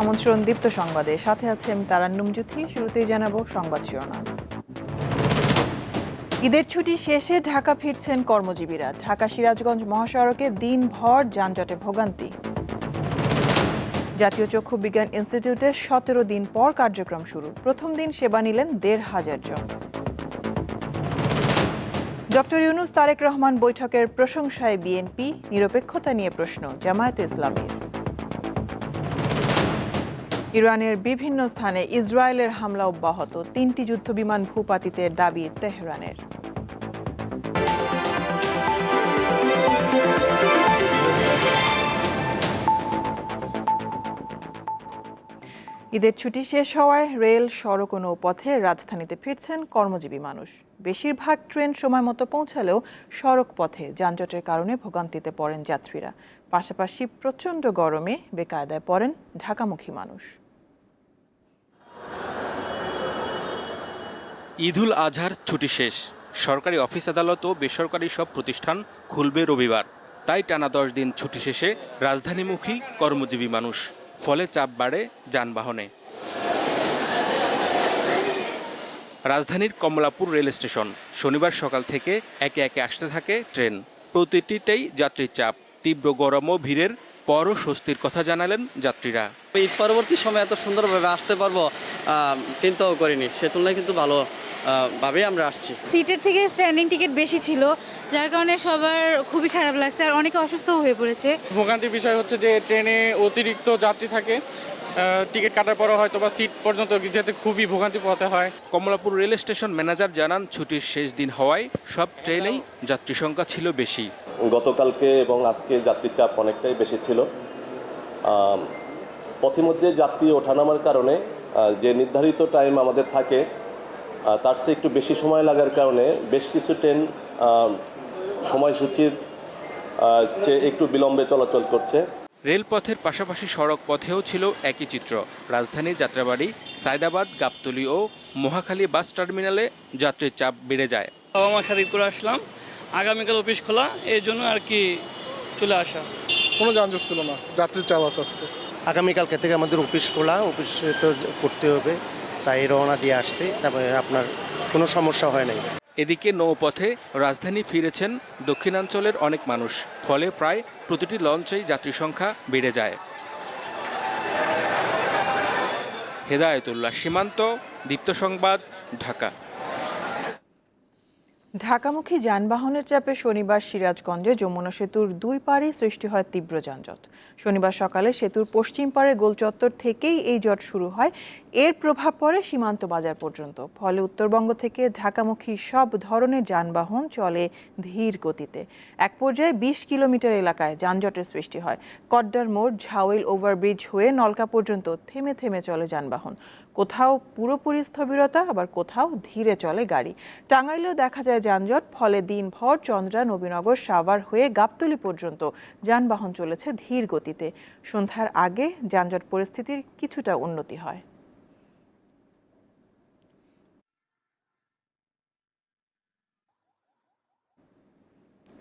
আমন্ত্রণ দীপ্ত সংবাদে। সাথে আছে আমি তারান্নুম জুথি শুরুতেই জানাব সংবাদ শিরোনাম। ঈদের ছুটি শেষে ঢাকা ফিরছেন কর্মজীবীরা। ঢাকা সিরাজগঞ্জ মহাসড়কে দিনভর যানজটে ভোগান্তি। জাতীয় চক্ষু বিজ্ঞান ইনস্টিটিউটে সতেরো দিন পর কার্যক্রম শুরু। প্রথম দিন সেবা নিলেন দেড় হাজার জন। ডক্টর ইউনুস তারেক রহমান বৈঠকের প্রশংসায় বিএনপি নিরপেক্ষতা নিয়ে প্রশ্ন, জামায়াতে ইসলামীর। ইরানের বিভিন্ন স্থানে ইসরায়েলের হামলা অব্যাহত। তিনটি যুদ্ধবিমান ভূপাতিতের দাবি তেহরানের। ঈদের ছুটি শেষ হওয়ায় রেল, সড়ক ও নৌপথে রাজধানীতে ফিরছেন কর্মজীবী মানুষ। বেশিরভাগ ট্রেন সময় মতো পৌঁছালেও সড়ক পথে যানজটের কারণে ভোগান্তিতে পড়েন যাত্রীরা। পাশাপাশি প্রচণ্ড গরমে বেকায়দায় পড়েন ঢাকামুখী মানুষ। ঈদুল আজহার ছুটি শেষ। সরকারি অফিস আদালত ও বেসরকারি সব প্রতিষ্ঠান খুলবে রবিবার। তাই টানা দশ দিন ছুটি শেষে রাজধানীমুখী কর্মজীবী মানুষ। ফলে চাপ বাড়ে যানবাহনে। রাজধানীর কমলাপুর রেল স্টেশন। শনিবার সকাল থেকে একে একে আসতে থাকে ট্রেন। প্রতিটিতেই যাত্রীর চাপ। তীব্র গরম ও ভিড়ের পরও স্বস্তির কথা জানালেন যাত্রীরা। ঈদ পরবর্তী সময় এত সুন্দরভাবে আসতে পারব চিন্তাও করিনি। সে তুলনায় কিন্তু ভালো। ভাবেই আমরা আসছি। সিটের থেকে স্ট্যান্ডিং টিকিট বেশি ছিল যার কারণে সবার খুবই খারাপ লাগছে আর অনেকে অসুস্থ হয়ে পড়েছে। ভোগান্তির বিষয় হচ্ছে যে ট্রেনে অতিরিক্ত যাত্রী থাকে টিকিট কাটার পরে হয়তো বা সিট পর্যন্ত যেতে খুবই ভোগান্তি পোহাতে হয়। কমলাপুর রেল স্টেশন ম্যানেজার জানান ছুটির শেষ দিন হওয়ায় সব ট্রেনেই যাত্রী সংখ্যা ছিল বেশি। গতকালকে এবং আজকে যাত্রীর চাপ অনেকটাই বেশি ছিল। পথিমধ্যে যাত্রী ওঠানামার কারণে যে নির্ধারিত টাইম আমাদের থাকে তার চেয়ে একটু বেশি সময় লাগার কারণে বেশ কিছু ট্রেন সময়সূচির চেয়ে একটু বিলম্বে চলাচল করছে। রেলপথের পাশাপাশি সড়ক পথেও ছিল একই চিত্র। রাজধানীর যাত্রাবাড়ি সায়দাবাদ গাবতলী ও মহাখালী বাস টার্মিনালে যাত্রীর চাপ বেড়ে যায়। বাবা সাথে করে আসলাম। আগামীকাল অফিস খোলা এই জন্য আর কি চলে আসা। কোনো যানজট ছিল না যাত্রীর চাপ আছে আজকে। আগামীকালকে থেকে আমাদের অফিস খোলা অফিসে তো করতে হবে। তাই রওনা দিয়ে আসছি, তারপরে আপনার কোনো সমস্যা হয় নাই। এদিকে নৌপথে রাজধানী ফিরেছেন দক্ষিণাঞ্চলের অনেক মানুষ, ফলে প্রায় প্রতিটি লঞ্চেই যাত্রী সংখ্যা বেড়ে যায়। হেদায়তুল্লাহ, সীমান্ত, দীপ্ত সংবাদ, ঢাকা। ঢাকামুখী যানবাহনের চাপে শনিবার সিরাজগঞ্জে যমুনা সেতুর দুই পাড়ে সৃষ্টি হয় তীব্র যানজট। শনিবার সকালে সেতুর পশ্চিম পাড়ে গোলচত্বর থেকেই এই জট শুরু হয়। এর প্রভাব পড়ে সীমান্ত বাজার পর্যন্ত। ফলে উত্তরবঙ্গ থেকে ঢাকামুখী সব ধরনের যানবাহন চলে ধীর গতিতে। এক পর্যায়ে বিশ কিলোমিটার এলাকায় যানজটের সৃষ্টি হয়। কড্ডার মোড়, ঝাউইল ওভারব্রিজ হয়ে নলকা পর্যন্ত থেমে থেমে চলে যানবাহন। কোথাও পুরোপুরি স্থবিরতা, আবার কোথাও ধীরে চলে গাড়ি। টাঙ্গাইলেও দেখা যায় যানজট, ফলে দিনভর চন্দ্রা, নবীনগর সাভার হয়ে গাবতলি পর্যন্ত যানবাহন চলেছে ধীর গতিতে। সন্ধ্যার আগে যানজট পরিস্থিতির কিছুটা উন্নতি হয়।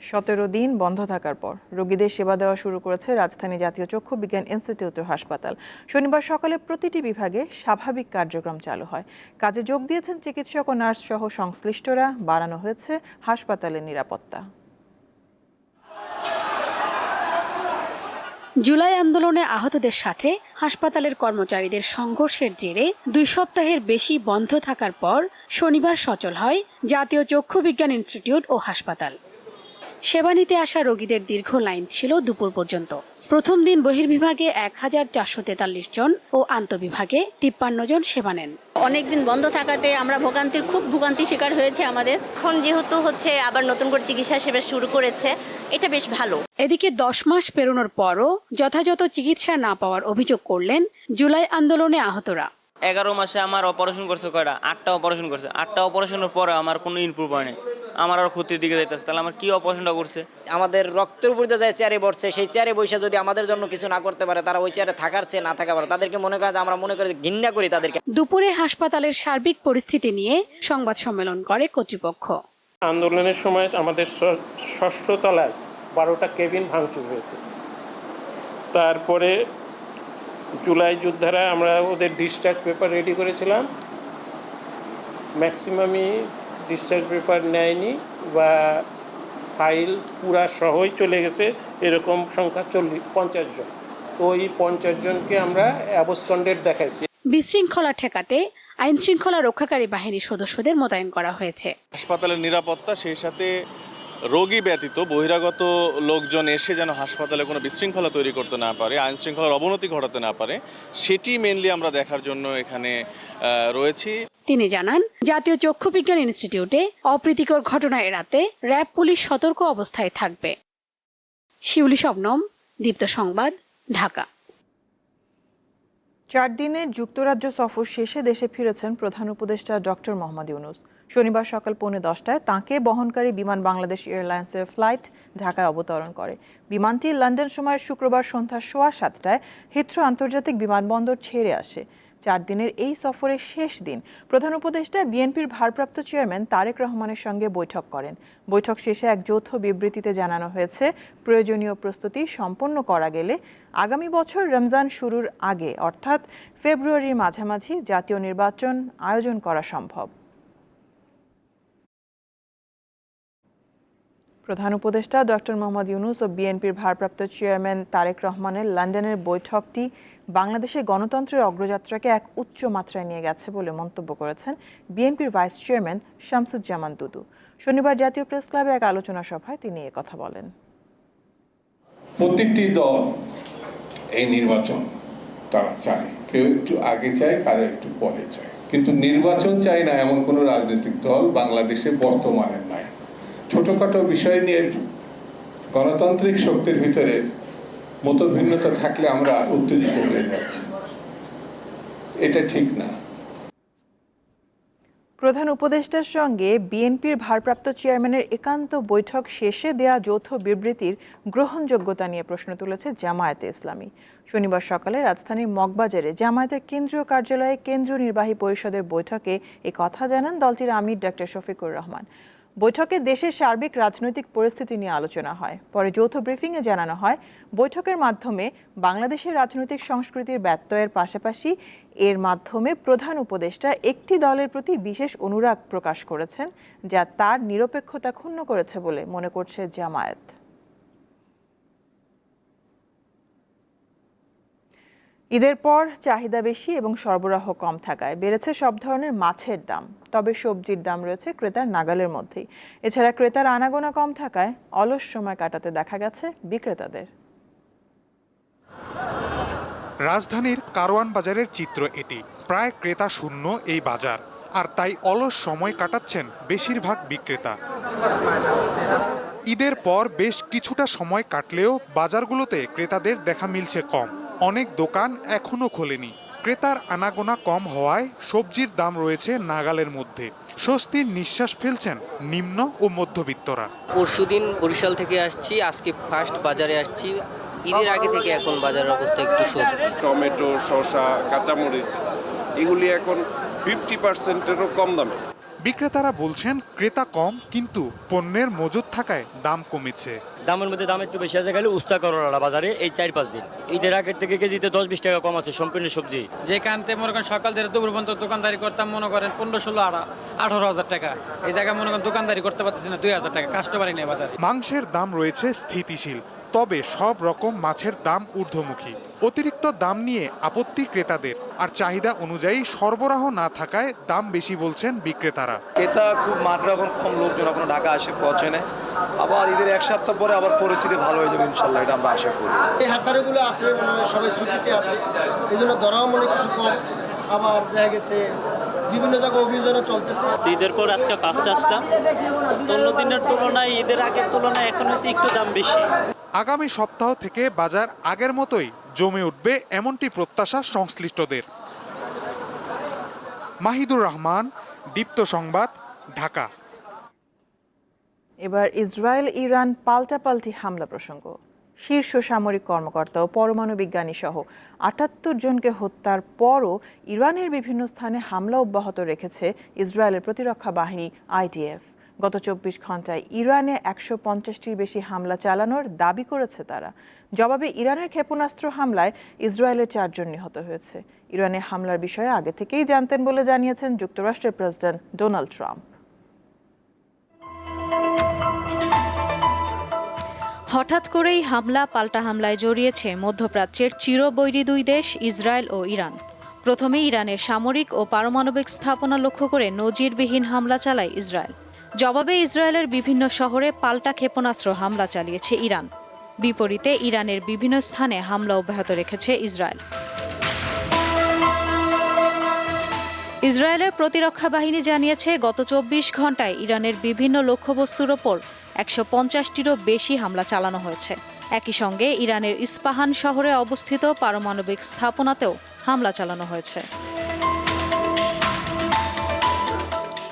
সতেরো দিন বন্ধ থাকার পর রোগীদের সেবা দেওয়া শুরু করেছে রাজধানী জাতীয় চক্ষু বিজ্ঞান ইনস্টিটিউট হাসপাতাল। শনিবার সকালে প্রতিটি বিভাগে স্বাভাবিক কার্যক্রম চালু হয়। কাজে যোগ দিয়েছেন চিকিৎসক ও নার্স সহ সংশ্লিষ্টরা। বাড়ানো হয়েছে হাসপাতালের নিরাপত্তা। জুলাই আন্দোলনে আহতদের সাথে হাসপাতালের কর্মচারীদের সংঘর্ষের জেরে দুই সপ্তাহের বেশি বন্ধ থাকার পর শনিবার সচল হয় জাতীয় চক্ষু বিজ্ঞান ইনস্টিটিউট ও হাসপাতাল। সেবা নিতে আসা রোগীদের দীর্ঘ লাইন ছিল দুপুর পর্যন্ত। প্রথম দিন বহির্বিভাগে এক হাজার চারশো তেতাল্লিশ জন ও আন্তঃবিভাগে তিপ্পান্ন জন সেবা নেন। অনেকদিন বন্ধ থাকাতে আমরা ভোগান্তির খুব ভোগান্তি শিকার হয়েছে আমাদের। এখন যেহেতু হচ্ছে আবার নতুন করে চিকিৎসা সেবা শুরু করেছে এটা বেশ ভালো। এদিকে দশ মাস পেরোনোর পরও যথাযথ চিকিৎসা না পাওয়ার অভিযোগ করলেন জুলাই আন্দোলনে আহতরা। এগারো মাসে আমার অপারেশন করছে কয়টা? আটটা অপারেশন করছে। আটটা অপারেশনের পরে আমার কোনো ইমপ্রুভ হয়নি আমার আর ক্ষতির দিকে যাইতেছে তাহলে আমার কি অপারেশনটা করছে? আমাদের রক্তের উপর যায় চেয়ারে বসছে সেই চেয়ারে বসে যদি আমাদের জন্য কিছু না করতে পারে তারা ওই চেয়ারে থাকার চেয়ে না থাকা পারে তাদেরকে মনে করে আমরা মনে করি ঘৃণা করি তাদেরকে। দুপুরে হাসপাতালের সার্বিক পরিস্থিতি নিয়ে সংবাদ সম্মেলন করে কর্তৃপক্ষ। আন্দোলনের সময় আমাদের ষষ্ঠ তলায় বারোটা কেবিন ভাঙচুর হয়েছে। তারপরে জুলাই যোদ্ধারা আমরা ওদের ডিসচার্জ পেপার রেডি করেছিলাম। ম্যাক্সিমামই ডিসচার্জ পেপার নেয়নি বা ফাইল পুরা সহই চলে গেছে এরকম সংখ্যা চল্লিশ পঞ্চাশ জন। ওই পঞ্চাশ জনকে আমরা অ্যাবসকন্ডেড দেখাইছি। বিশৃঙ্খলা ঠেকাতে আইন শৃঙ্খলা রক্ষাকারী বাহিনীর সদস্যদের মোতায়েন করা হয়েছে। হাসপাতালের নিরাপত্তা সেই সাথে রোগী ব্যতীত বহিরাগত লোকজন এসে যেন হাসপাতালে কোনো বিশৃঙ্খলা তৈরি করতে না পারে আইন শৃঙ্খলার অবনতি ঘটাতে না পারে সেটি মেনলি আমরা দেখার জন্য এখানে রয়েছি। তিনি জানান জাতীয় চক্ষু বিজ্ঞান ইনস্টিটিউটে অপ্রীতিকর ঘটনা এড়াতে র্যাব পুলিশ সতর্ক অবস্থায় থাকবে। শিউলি শবনম দীপ্ত সংবাদ ঢাকা। চার দিনের যুক্তরাজ্য সফর শেষে দেশে ফিরেছেন প্রধান উপদেষ্টা ডক্টর মোহাম্মদ ইউনুস। শনিবার সকাল পৌনে দশটায় তাঁকে বহনকারী বিমান বাংলাদেশ এয়ারলাইন্সের ফ্লাইট ঢাকায় অবতরণ করে। বিমানটি লন্ডন সময় শুক্রবার সন্ধ্যা সোয়া সাতটায় হিথ্রো আন্তর্জাতিক বিমানবন্দর ছেড়ে আসে। চার দিনের এই সফরের শেষ দিন প্রধান উপদেষ্টা বিএনপির ভারপ্রাপ্ত চেয়ারম্যান তারেক রহমানের সঙ্গে বৈঠক করেন। বৈঠক শেষে এক যৌথ বিবৃতিতে জানানো হয়েছে, প্রয়োজনীয় প্রস্তুতি সম্পন্ন করা গেলে আগামী বছর রমজান শুরুর আগে, অর্থাৎ ফেব্রুয়ারির মাঝামাঝি জাতীয় নির্বাচন আয়োজন করা সম্ভব। প্রধান উপদেষ্টা ডক্টর মোহাম্মদ ইউনুস ও বিএনপির ভারপ্রাপ্ত চেয়ারম্যান তারেক রহমানের লন্ডনের বৈঠকটি বাংলাদেশের গণতন্ত্রের অগ্রযাত্রাকে এক উচ্চ মাত্রায় নিয়ে গেছে বলে মন্তব্য করেছেন বিএনপির ভাইস চেয়ারম্যান শামসুজ্জামান দুদু। শনিবার জাতীয় প্রেস ক্লাবে এক আলোচনা সভায় তিনি কথা বলেন। প্রত্যেকটি দল এই নির্বাচন তারা চায়। কেউ একটু আগে চায়, কারও একটু পরে চায়। কিন্তু নির্বাচন চায় না এমন কোনো রাজনৈতিক দল বাংলাদেশে বর্তমানে নাই। ছোটখাটো বিষয় নিয়ে গণতান্ত্রিক শক্তির ভিতরে মতভিন্নতা থাকলে আমরা উত্তেজিত হয়ে যাচ্ছি। এটা ঠিক না। প্রধান উপদেষ্টার সঙ্গে বিএনপির ভারপ্রাপ্ত চেয়ারম্যানের একান্ত বৈঠক শেষে দেয়া যৌথ বিবৃতির গ্রহণযোগ্যতা নিয়ে প্রশ্ন তুলেছে জামায়াতে ইসলামী। শনিবার সকালে রাজধানীর মগবাজারে জামায়াতের কেন্দ্রীয় কার্যালয়ে কেন্দ্রীয় নির্বাহী পরিষদের বৈঠকে এ কথা জানান দলটির আমির ডাক্তার শফিকুর রহমান। বৈঠকে দেশের সার্বিক রাজনৈতিক পরিস্থিতি নিয়ে আলোচনা হয়। পরে যৌথ ব্রিফিংয়ে জানানো হয়, বৈঠকের মাধ্যমে বাংলাদেশের রাজনৈতিক সংস্কৃতির ব্যত্যয়ের পাশাপাশি এর মাধ্যমে প্রধান উপদেষ্টা একটি দলের প্রতি বিশেষ অনুরাগ প্রকাশ করেছেন, যা তার নিরপেক্ষতা ক্ষুণ্ণ করেছে বলে মনে করছে জামায়াত। ঈদের পর চাহিদা বেশি এবং সরবরাহ কম থাকায় বেড়েছে সব ধরনের মাছের দাম। তবে সবজির দাম রয়েছে ক্রেতার নাগালের মধ্যেই। এছাড়া ক্রেতার আনাগোনা কম থাকায় অলস সময় কাটাতে দেখা গেছে বিক্রেতাদের। রাজধানীর কারওয়ান বাজারের চিত্র এটি। প্রায় ক্রেতা শূন্য এই বাজার। আর তাই অলস সময় কাটাচ্ছেন বেশিরভাগ বিক্রেতা। ঈদের পর বেশ কিছুটা সময় কাটলেও বাজারগুলোতে ক্রেতাদের দেখা মিলছে কম। অনেক দোকান এখনও খোলেনি। ক্রেতার আনাগোনা কম হওয়ায় সবজির দাম রয়েছে নাগালের মধ্যে। স্বস্তির নিঃশ্বাস ফেলছেন নিম্ন ও মধ্যবিত্তরা। পরশুদিন বরিশাল থেকে আসছি আজকে ফার্স্ট বাজারে আসছি। ঈদের আগে থেকে এখন বাজারের অবস্থা একটু স্বস্তি। টমেটো শসা কাঁচামরিচ এগুলি এখন ফিফটি পার্সেন্টেরও কম দামে। বিক্রেতারা বলছেন ক্রেতা কম কিন্তু পণ্যের মজুদ থাকায় দাম কমেছে। দামের মধ্যে দাম একটু বেশি আছে গেলে উস্তা করলা বাজারে এই চার পাঁচ দিন। ঈদের আগের থেকে কেজিতে দশ বিশ টাকা কম আছে সম্পূর্ণ সবজি। যেখানতে মনে করেন সকাল থেকে দুপুর পর্যন্ত দোকানদারি করতাম মনে করেন পনেরো ষোলো আঠারো হাজার টাকা। এই জায়গায় মনে করেন দোকানদারি করতে পারতেছি না দুই হাজার টাকা কাস্টমারই নেই বাজার। মাংসের দাম রয়েছে স্থিতিশীল। তবে সব রকম মাছের দাম ঊর্ধ্বমুখী। অতিরিক্ত দাম নিয়ে আপত্তি ক্রেতাদের। আর চাহিদা অনুযায়ী সরবরাহ না থাকায় দাম বেশি বলছেন বিক্রেতারা। ক্রেতা খুব মাত্রা এখন কম লোকজন এখনও ঢাকা আসে পৌঁছে নেয়। আবার ঈদের এক সপ্তাহ পরে আবার পরিস্থিতি ভালো হয়ে যাবে ইনশাল্লাহ এটা আমরা আশা করি। এই হাসারিগুলো আছে সবাই ছুটিতে আছে। এই জন্য ধরাও মনে কিছু কম। আবার দেখা গেছে বিভিন্ন জায়গায় অভিযোজনও চলতেছে। ঈদের পর আজকে পাঁচটা আসলাম। অন্য দিনের তুলনায় ঈদের আগের তুলনায় এখন হয়তো একটু দাম বেশি। আগামী সপ্তাহ থেকে বাজার আগের মতোই জমে উঠবে এমনটি প্রত্যাশা সংশ্লিষ্টদের। মাহিদুর রহমান, দীপ্ত সংবাদ, ঢাকা। এবার ইসরায়েল, ইরান পাল্টাপাল্টি হামলা প্রসঙ্গ। শীর্ষ সামরিক কর্মকর্তা ও পরমাণু বিজ্ঞানী সহ আটাত্তর জনকে হত্যার পরও ইরানের বিভিন্ন স্থানে হামলা অব্যাহত রেখেছে ইসরায়েলের প্রতিরক্ষা বাহিনী আইডিএফ। গত চব্বিশ ঘন্টায় ইরানে একশো পঞ্চাশটির বেশি হামলা চালানোর দাবি করেছে তারা। জবাবে ইরানের ক্ষেপণাস্ত্র হামলায় ইসরায়েলের চারজন নিহত হয়েছে। ইরানে হামলার বিষয়ে আগে থেকেই জানতেন বলে জানিয়েছেন যুক্তরাষ্ট্রের প্রেসিডেন্ট ডোনাল্ড ট্রাম্প। হঠাৎ করেই হামলা পাল্টা হামলায় জড়িয়েছে মধ্যপ্রাচ্যের চিরবৈরী দুই দেশ, ইসরায়েল ও ইরান। প্রথমে ইরানের সামরিক ও পারমাণবিক স্থাপনা লক্ষ্য করে নজিরবিহীন হামলা চালায় ইসরায়েল। জবাবে ইসরায়েলের বিভিন্ন শহরে পাল্টা ক্ষেপণাস্ত্র হামলা চালিয়েছে ইরান। বিপরীতে ইরানের বিভিন্ন স্থানে হামলা অব্যাহত রেখেছে ইসরায়েল। ইসরায়েলের প্রতিরক্ষা বাহিনী জানিয়েছে, গত চব্বিশ ঘন্টায় ইরানের বিভিন্ন লক্ষ্যবস্তুর ওপর একশো পঞ্চাশটিরও বেশি হামলা চালানো হয়েছে। একই সঙ্গে ইরানের ইস্পাহান শহরে অবস্থিত পারমাণবিক স্থাপনাতেও হামলা চালানো হয়েছে।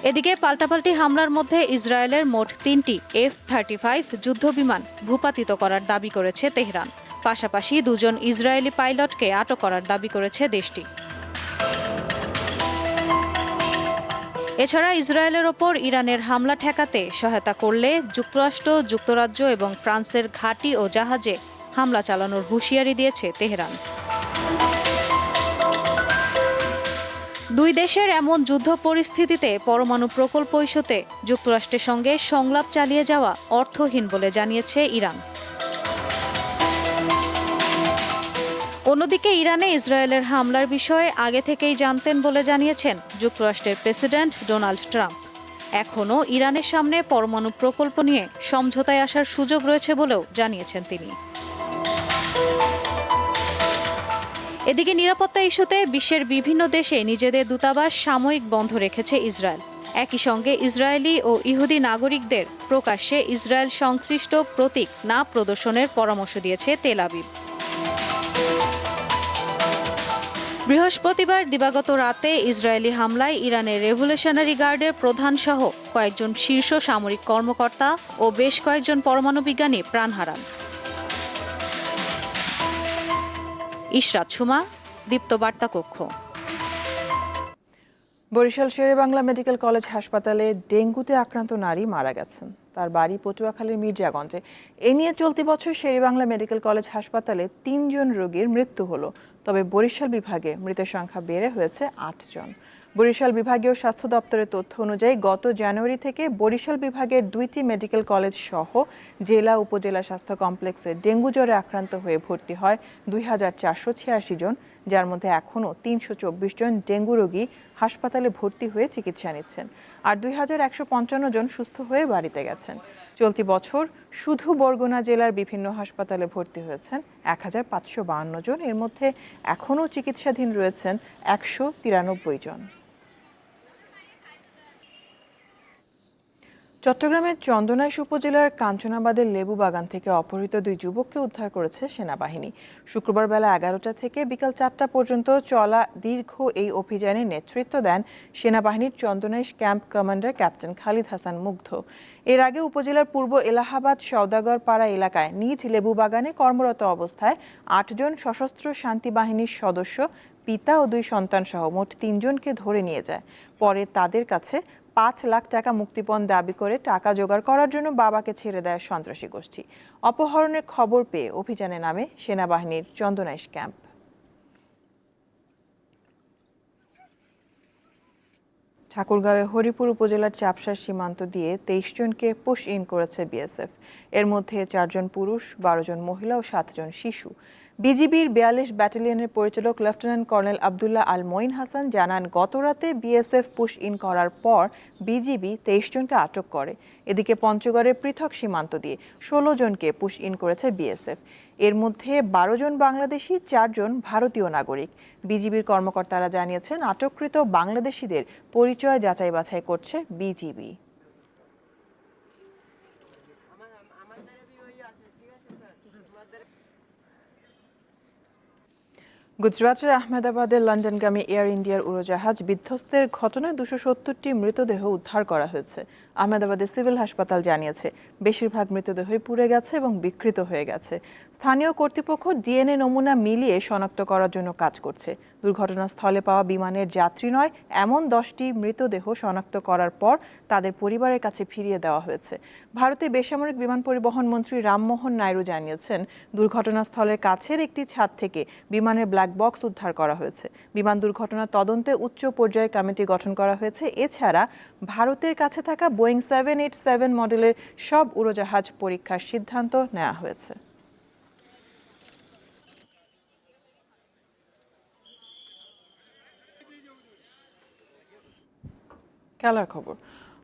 এদিকে পাল্টাপাল্টি হামলার মধ্যে ইসরায়েলের মোট তিনটি এফ থার্টি ফাইভ যুদ্ধবিমান ভূপাতিত করার দাবি করেছে তেহরান। পাশাপাশি দুজন ইসরায়েলি পাইলটকে আটক করার দাবি করেছে দেশটি। এছাড়া ইসরায়েলের ওপর ইরানের হামলা ঠেকাতে সহায়তা করলে যুক্তরাষ্ট্র, যুক্তরাজ্য এবং ফ্রান্সের ঘাঁটি ও জাহাজে হামলা চালানোর হুঁশিয়ারি দিয়েছে তেহরান। দুই দেশের এমন যুদ্ধ পরিস্থিতিতে পরমাণু প্রকল্প ইস্যুতে যুক্তরাষ্ট্রের সঙ্গে সংলাপ চালিয়ে যাওয়া অর্থহীন বলে জানিয়েছে ইরান। অন্যদিকে ইরানে ইসরায়েলের হামলার বিষয়ে আগে থেকেই জানতেন বলে জানিয়েছেন যুক্তরাষ্ট্রের প্রেসিডেন্ট ডোনাল্ড ট্রাম্প। এখনও ইরানের সামনে পরমাণু প্রকল্প নিয়ে সমঝোতায় আসার সুযোগ রয়েছে বলেও জানিয়েছেন তিনি। এদিকে নিরাপত্তা ইস্যুতে বিশ্বের বিভিন্ন দেশে নিজেদের দূতাবাস সাময়িক বন্ধ রেখেছে ইসরায়েল। একই সঙ্গে ইসরায়েলি ও ইহুদি নাগরিকদের প্রকাশ্যে ইসরায়েল সংশ্লিষ্ট প্রতীক না প্রদর্শনের পরামর্শ দিয়েছে তেল আবিব। বৃহস্পতিবার দিবাগত রাতে ইসরায়েলি হামলায় ইরানের রেভলিউশনারি গার্ডের প্রধান সহ কয়েকজন শীর্ষ সামরিক কর্মকর্তা ও বেশ কয়েকজন পরমাণু বিজ্ঞানী প্রাণ হারান। ইশরাত সুমা, দীপ্ত বার্তা কক্ষ। বরিশাল শেরেবাংলা মেডিকেল কলেজ হাসপাতালে ডেঙ্গুতে আক্রান্ত নারী মারা গেছেন। তার বাড়ি পটুয়াখালীর মির্জাগঞ্জে। এ নিয়ে চলতি বছর শেরেবাংলা মেডিকেল কলেজ হাসপাতালে তিনজন রোগীর মৃত্যু হলো। তবে বরিশাল বিভাগে মৃতের সংখ্যা বেড়ে হয়েছে আটজন। বরিশাল বিভাগীয় স্বাস্থ্য দপ্তরের তথ্য অনুযায়ী গত জানুয়ারি থেকে বরিশাল বিভাগের দুইটি মেডিকেল কলেজ সহ জেলা উপজেলা স্বাস্থ্য কমপ্লেক্সে ডেঙ্গু জ্বরে আক্রান্ত হয়ে ভর্তি হয় দুই হাজার চারশো ছিয়াশি জন, যার মধ্যে এখনও তিনশো চব্বিশ জন ডেঙ্গু রোগী হাসপাতালে ভর্তি হয়ে চিকিৎসা নিচ্ছেন আর দুই হাজার একশো পঞ্চান্ন জন সুস্থ হয়ে বাড়িতে গেছেন। চলতি বছর শুধু বরগুনা জেলার বিভিন্ন হাসপাতালে ভর্তি হয়েছেন এক জন, এর মধ্যে এখনও চিকিৎসাধীন রয়েছেন একশো তিরানব্বই জন। চট্টগ্রামের চন্দনাইশ উপজেলার কাঞ্চনাবাদের লেবু বাগান থেকে অপহৃত দুই যুবককে উদ্ধার করেছে সেনাবাহিনী। শুক্রবার বেলা এগারোটা থেকে বিকাল চারটা পর্যন্ত চলা দীর্ঘ এই অভিযানে নেতৃত্ব দেন সেনাবাহিনীর Chandanaish camp commander captain Khalid Hasan Mugdho. এর আগে উপজেলার পূর্ব এলাহাবাদ সওদাগর পাড়া এলাকায় নিজ লেবু বাগানে কর্মরত অবস্থায় আটজন সশস্ত্র শান্তি বাহিনীর সদস্য, পিতা ও দুই সন্তান সহ মোট তিনজনকে ধরে নিয়ে যায়। পরে তাদের কাছে পাঁচ লাখ টাকা মুক্তিপণ দাবি করে টাকা জোগাড় করার জন্য বাবাকে ছেড়ে দেয় সন্ত্রাসী গোষ্ঠী। অপহরণের খবর পেয়ে অভিযানে নামে সেনাবাহিনীর চন্দনাইশ ক্যাম্প। ঠাকুরগাঁওয়ে হরিপুর উপজেলার চাপসার সীমান্ত দিয়ে তেইশ জনকে পুশ ইন করেছে বিএসএফ। এর মধ্যে চারজন পুরুষ, বারো জন মহিলা ও সাতজন শিশু। বিজিবির বিয়াল্লিশ ব্যাটালিয়নের পরিচালক লেফটেন্যান্ট কর্নেল আবদুল্লাহ আল মঈন হাসান জানান গতরাতে বিএসএফ পুশ ইন করার পর বিজিবি তেইশ জনকে আটক করে। এদিকে পঞ্চগড়ের পৃথক সীমান্ত দিয়ে ষোলো জনকে পুশ ইন করেছে বিএসএফ। এর মধ্যে বারো জন বাংলাদেশি চারজন ভারতীয় নাগরিক। বিজিবির কর্মকর্তারা জানিয়েছেন, আটককৃত বাংলাদেশিদের পরিচয় যাচাই বাছাই করছে বিজিবি। গুজরাটের আহমেদাবাদের লন্ডনগামী এয়ার ইন্ডিয়ার উড়োজাহাজ বিধ্বস্তের ঘটনায় দুশো সত্তরটি মৃতদেহ উদ্ধার করা হয়েছে। আহমেদাবাদের সিভিল হাসপাতাল জানিয়েছে, বেশিরভাগ মৃতদেহই পুড়ে গেছে এবং বিকৃত হয়ে গেছে। স্থানীয় কর্তৃপক্ষ ডিএনএ নমুনা মিলিয়ে শনাক্ত করার জন্য কাজ করছে। দুর্ঘটনাস্থলে পাওয়া বিমানের যাত্রী নয়, এমন দশটি মৃতদেহ শনাক্ত করার পর তাদের পরিবারের কাছে ফিরিয়ে দেওয়া হয়েছে। ভারতে বেসামরিক বিমান পরিবহন মন্ত্রী রামমোহন নাইডু জানিয়েছেন, দুর্ঘটনাস্থলের কাছের একটি ছাদ থেকে বিমানের ব্ল্যাক বক্স উদ্ধার করা হয়েছে। বিমান দুর্ঘটনা তদন্তে উচ্চ পর্যায়ের কমিটি গঠন করা হয়েছে। এছাড়া ভারতের কাছে থাকা বোয়িং সেভেন এইট সেভেন মডেলের সব উড়োজাহাজ পরীক্ষার সিদ্ধান্ত নেওয়া হয়েছে। খেলার খবর।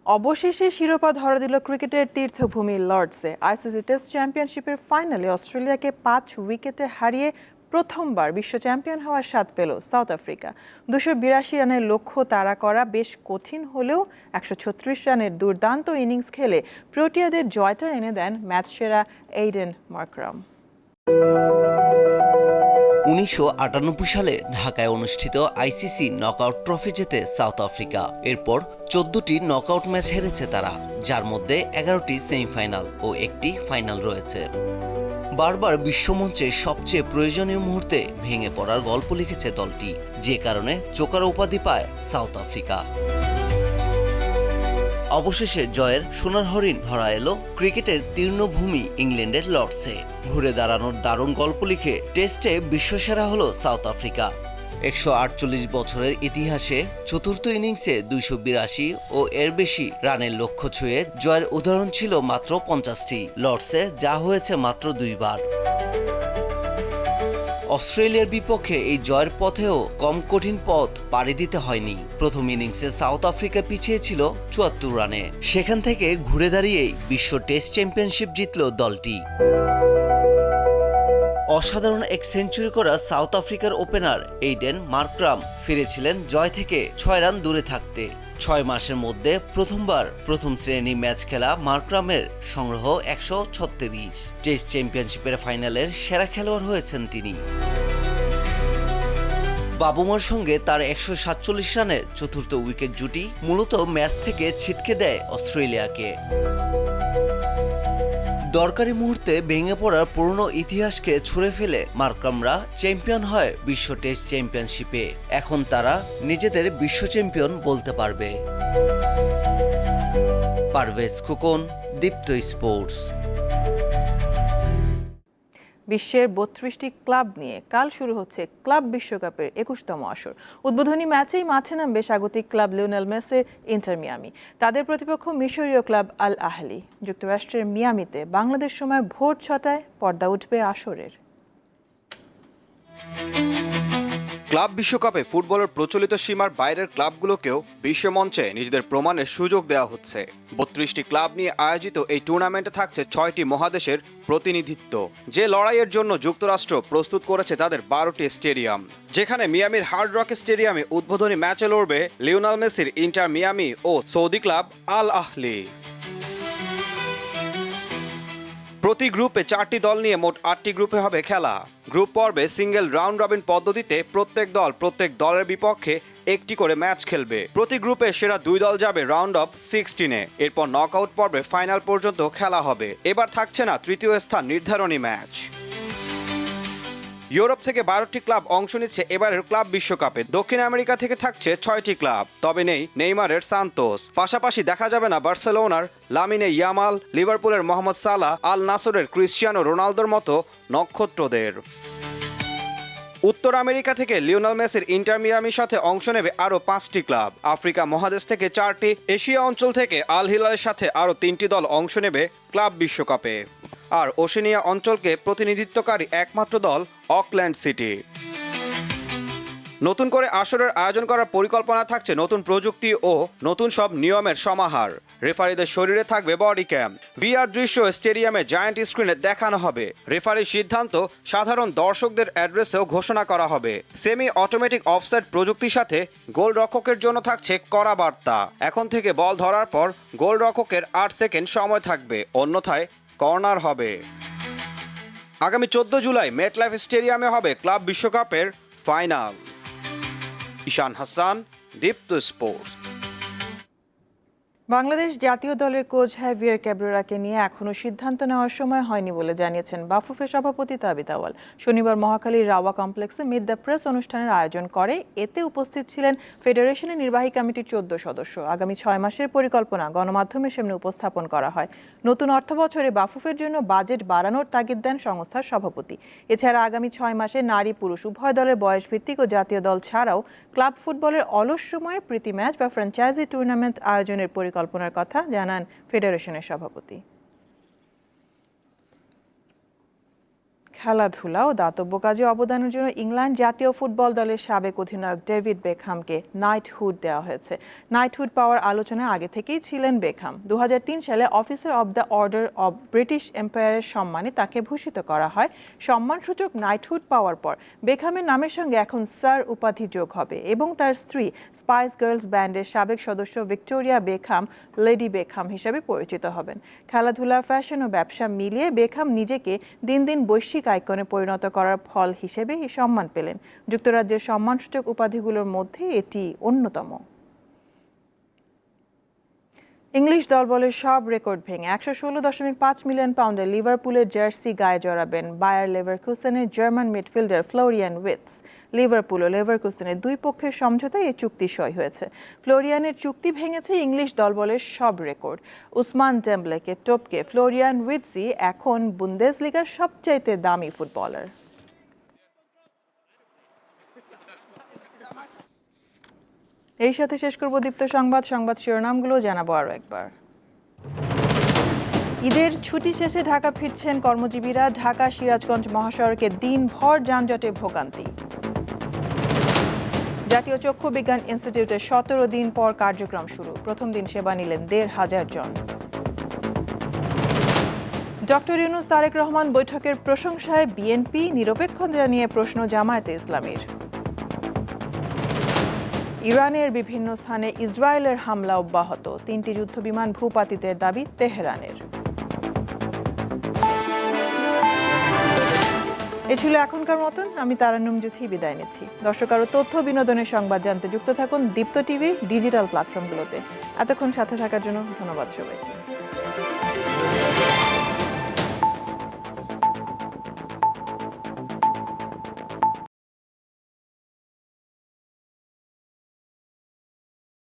অবশেষে শিরোপা ধরা দিল ক্রিকেটের তীর্থভূমি লর্ডসে। আইসিসি টেস্ট চ্যাম্পিয়নশিপের ফাইনালে অস্ট্রেলিয়াকে পাঁচ উইকেটে হারিয়ে প্রথমবার বিশ্ব চ্যাম্পিয়ন হওয়ার স্বাদ পেল সাউথ আফ্রিকা। দুশো বিরাশি রানের লক্ষ্য তাড়া করা বেশ কঠিন হলেও একশো ছত্রিশ রানের দুর্দান্ত ইনিংস খেলে প্রোটিয়াদের জয়টা এনে দেন ম্যাচ সেরা এইডেন মার্করাম। উনিশশো আটানব্বই সালে ঢাকায় অনুষ্ঠিত আইসিসি নকআউট ট্রফি জেতে সাউথ আফ্রিকা। এরপর চোদ্দটি নকআউট ম্যাচ হেরেছে তারা, যার মধ্যে এগারোটি সেমিফাইনাল ও একটি ফাইনাল রয়েছে। বারবার বিশ্বমঞ্চে সবচেয়ে প্রয়োজনীয় মুহূর্তে ভেঙে পড়ার গল্প লিখেছে দলটি, যে কারণে চোকার উপাধি পায় সাউথ আফ্রিকা। অবশেষে জয়ের সোনার হরিণ ধরা এলো ক্রিকেটের তীর্ণভূমি ইংল্যান্ডের লর্ডসে। ঘুরে দাঁড়ানোর দারুণ গল্প লিখে টেস্টে বিশ্বসেরা হলো সাউথ আফ্রিকা। একশো আটচল্লিশ বছরের ইতিহাসে চতুর্থ ইনিংসে দুইশো বিরাশি ও এর বেশি রানের লক্ষ্য ছুঁয়ে জয়ের উদাহরণ ছিল মাত্র পঞ্চাশটি। লর্ডসে যা হয়েছে মাত্র দুইবার। অস্ট্রেলিয়ার বিপক্ষে এই জয়ের পথেও কম কঠিন পথ পাড়ি দিতে হয়নি। প্রথম ইনিংসে সাউথ আফ্রিকা পিছিয়ে ছিল চুয়াত্তর রানে। সেখান থেকে ঘুরে দাঁড়িয়েই বিশ্ব টেস্ট চ্যাম্পিয়নশিপ জিতল দলটি। অসাধারণ এক সেঞ্চুরি করা সাউথ আফ্রিকার ওপেনার এইডেন মার্ক্রাম ফিরেছিলেন জয় থেকে ছয় রান দূরে থাকতে। ছয় মাসের মধ্যে প্রথমবার প্রথম শ্রেণি ম্যাচ খেলা মার্ক্রামের সংগ্রহ একশো ছত্রিশ। টেস্ট চ্যাম্পিয়নশিপের ফাইনালের সেরা খেলোয়াড় হয়েছেন তিনি। বাবুমার সঙ্গে তার একশো সাতচল্লিশ রানের চতুর্থ উইকেট জুটি মূলত ম্যাচ থেকে ছিটকে দেয় অস্ট্রেলিয়াকে। দরকারি মুহূর্তে ভেঙে পড়ার পুরনো ইতিহাসকে ছুঁড়ে ফেলে মার্কামরা চ্যাম্পিয়ন হয় বিশ্ব টেস্ট চ্যাম্পিয়নশিপে। এখন তারা নিজেদের বিশ্ব চ্যাম্পিয়ন বলতে পারবে। পারভেজ খোকন, দীপ্ত স্পোর্টস। বিশ্বের বত্রিশটি ক্লাব নিয়ে কাল শুরু হচ্ছে ক্লাব বিশ্বকাপের একুশতম আসর। উদ্বোধনী ম্যাচেই মাঠে নামবে স্বাগতিক club Lionel Messi Inter Miami. তাদের প্রতিপক্ষ মিশরীয় ক্লাব আল আহলি। যুক্তরাষ্ট্রের মিয়ামিতে বাংলাদেশ সময় ভোর ছটায় পর্দা উঠবে আসরের। ক্লাব বিশ্বকাপে ফুটবলের প্রচলিত সীমার বাইরের ক্লাবগুলোকেও বিশ্বমঞ্চে নিজেদের প্রমাণের সুযোগ দেওয়া হচ্ছে। বত্রিশটি ক্লাব নিয়ে আয়োজিত এই টুর্নামেন্টে থাকছে ছয়টি মহাদেশের প্রতিনিধিত্ব, যে লড়াইয়ের জন্য যুক্তরাষ্ট্র প্রস্তুত করেছে তাদের বারোটি স্টেডিয়াম। যেখানে মিয়ামির হার্ড রক স্টেডিয়ামে উদ্বোধনী ম্যাচে লড়বে লিওনাল মেসির ইন্টার মিয়ামি ও সৌদি ক্লাব আল আহলি। প্রতি গ্রুপে চারটি দল নিয়ে মোট আটটি গ্রুপে হবে খেলা। গ্রুপ পর্বে সিঙ্গেল রাউন্ড রবিন পদ্ধতিতে প্রত্যেক দল প্রত্যেক দলের বিপক্ষে একটি করে ম্যাচ খেলবে। প্রতি গ্রুপে সেরা দুই দল যাবে রাউন্ড অফ সিক্সটিনে। এরপর নকআউট পর্বে ফাইনাল পর্যন্ত খেলা হবে। এবার থাকছে না তৃতীয় স্থান নির্ধারণী ম্যাচ। ইউরোপ থেকে বারোটি ক্লাব অংশ নিচ্ছে এবারের ক্লাব বিশ্বকাপে। দক্ষিণ আমেরিকা থেকে থাকছে ছয়টি ক্লাব, তবে নেই নেইমারের সান্তোস। পাশাপাশি দেখা যাবে না বার্সেলোনার লামিনে ইয়ামাল, লিভারপুলের মোহাম্মদ সালা আল নাসরের ক্রিশ্চিয়ানো রোনালদোর মতো নক্ষত্রদের। উত্তর আমেরিকা থেকে লিওনাল মেসির ইন্টার মিয়ামির সাথে অংশ নেবে আরও পাঁচটি ক্লাব। আফ্রিকা মহাদেশ থেকে চারটি, এশিয়া অঞ্চল থেকে আল হিলালের সাথে আরও তিনটি দল অংশ নেবে ক্লাব বিশ্বকাপে। আর ওশেনিয়া অঞ্চলকে প্রতিনিধিত্বকারী একমাত্র দল অকল্যান্ড সিটি। নতুন করে আসরের আয়োজন করার পরিকল্পনা থাকছে নতুন প্রযুক্তি ও নতুন সব নিয়মের সমাহার। রেফারিদের শরীরে থাকবে বডি ক্যাম। ভিআর দৃশ্য স্টেডিয়ামে জায়ান্ট স্ক্রিনে দেখানো হবে। রেফারির সিদ্ধান্ত সাধারণ দর্শকদের অ্যাড্রেসেও ঘোষণা করা হবে। সেমি অটোমেটিক অফসাইড প্রযুক্তির সাথে গোল রক্ষকের জন্য থাকছে কড়া বার্তা। এখন থেকে বল ধরার পর গোল রক্ষকের আট সেকেন্ড সময় থাকবে। অন্যথায় কর্নার হবে। আগামী চোদ্দ জুলাই মেটলাইফ স্টেডিয়ামে হবে ক্লাব বিশ্বকাপের ফাইনাল। ঈশান হাসান, দীপ্ত স্পোর্টস। বাংলাদেশ জাতীয় দলের কোচ হ্যাভিয়ার ক্যাব্রেরাকে নিয়ে এখনও সিদ্ধান্ত নেওয়ার সময় হয়নি বলে জানিয়েছেন বাফুফের সভাপতি তাবিদ আওয়াল। শনিবার মহাখালীর রাওয়া কমপ্লেক্সে মিড দ্য প্রেস অনুষ্ঠানের আয়োজন করে। এতে উপস্থিত ছিলেন ফেডারেশনের নির্বাহী কমিটির চোদ্দ সদস্য। আগামী ছয় মাসের পরিকল্পনা গণমাধ্যমের সামনে উপস্থাপন করা হয়। নতুন অর্থ বছরে বাফুফের জন্য বাজেট বাড়ানোর তাগিদ দেন সংস্থার সভাপতি। এছাড়া আগামী ছয় মাসে নারী পুরুষ উভয় দলের বয়সভিত্তিক ও জাতীয় দল ছাড়াও ক্লাব ফুটবলের অলস সময়ে প্রীতি ম্যাচ বা ফ্র্যাঞ্চাইজি টুর্নামেন্ট আয়োজনের পরিকল্পনার কথা জানান ফেডারেশনের সভাপতি। খেলাধুলা ও দাতব্য কাজে অবদানের জন্য ইংল্যান্ড জাতীয় ফুটবল দলের সাবেক অধিনায়ক ডেভিড বেকহামকে নাইটহুড দেওয়া হয়েছে। নাইটহুড পাওয়ার আলোচনায় আগে থেকেই ছিলেন বেকহাম। দু সালে officer of the order of British এম্পায়ারের সম্মানে তাকে ভূষিত করা হয়। সম্মানসূচক নাইটহুড পাওয়ার পর বেকহামের নামের সঙ্গে এখন স্যার উপাধি যোগ হবে এবং তার স্ত্রী স্পাইস গার্লস ব্যান্ডের সাবেক সদস্য ভিক্টোরিয়া বেকহাম, লেডি বেকহাম হিসেবে পরিচিত হবেন। খেলাধুলা ফ্যাশন ও ব্যবসা মিলিয়ে বেকহাম নিজেকে দিন দিন বৈশ্বিক আইকনে পরিণত করার ফল হিসেবে এই সম্মান পেলেন। যুক্তরাজ্যের সম্মানসূচক উপাধিগুলোর মধ্যে এটি অন্যতম। ইংলিশ দলবলের সব রেকর্ড ভেঙে একশো ষোলো দশমিক পাঁচ মিলিয়ন পাউন্ডের লিভারপুলের জার্সি গায়ে জড়াবেন Bayer লেভারকুসেনের German midfielder Florian Wirtz. Liverpool ও লেভারকুসেনের দুই পক্ষের সমঝোতায় এই চুক্তি সই হয়েছে। ফ্লোরিয়ানের চুক্তি ভেঙেছে ইংলিশ দলবলের সব রেকর্ড। উসমান ডেম্বলেকে টপকে ফ্লোরিয়ান উইটসি এখন বুন্দেসলিগার সবচাইতে দামি ফুটবলার। এই সাথে শেষ করব দীপ্ত সংবাদ সংবাদ শিরোনামগুলো জানাব আরও একবার। ঈদের ছুটি শেষে ঢাকা ফিরছেন কর্মজীবীরা। ঢাকা, সিরাজগঞ্জ মহাসড়কে দিনভর যানজটে ভোগান্তি। জাতীয় চক্ষু বিজ্ঞান ইনস্টিটিউটের সতেরো দিন পর কার্যক্রম শুরু। প্রথম দিন সেবা নিলেন দেড় হাজার জন। ডক্টর ইউনুস তারেক রহমান বৈঠকের প্রশংসায় বিএনপি নিরপেক্ষ জানিয়ে প্রশ্ন জামায়াতে ইসলামীর। ইরানের বিভিন্ন স্থানে ইসরায়েলের হামলা অব্যাহত। তিনটি যুদ্ধবিমান ভূপাতিতের দাবি তেহরানের। এ ছিল এখনকার মতন, আমি তারানুম জুথি বিদায় নিচ্ছি। দর্শক, আরও তথ্য বিনোদনের সংবাদ জানতে যুক্ত থাকুন দীপ্ত টিভির ডিজিটাল প্ল্যাটফর্মগুলোতে। এতক্ষণ সাথে থাকার জন্য ধন্যবাদ সবাইকে।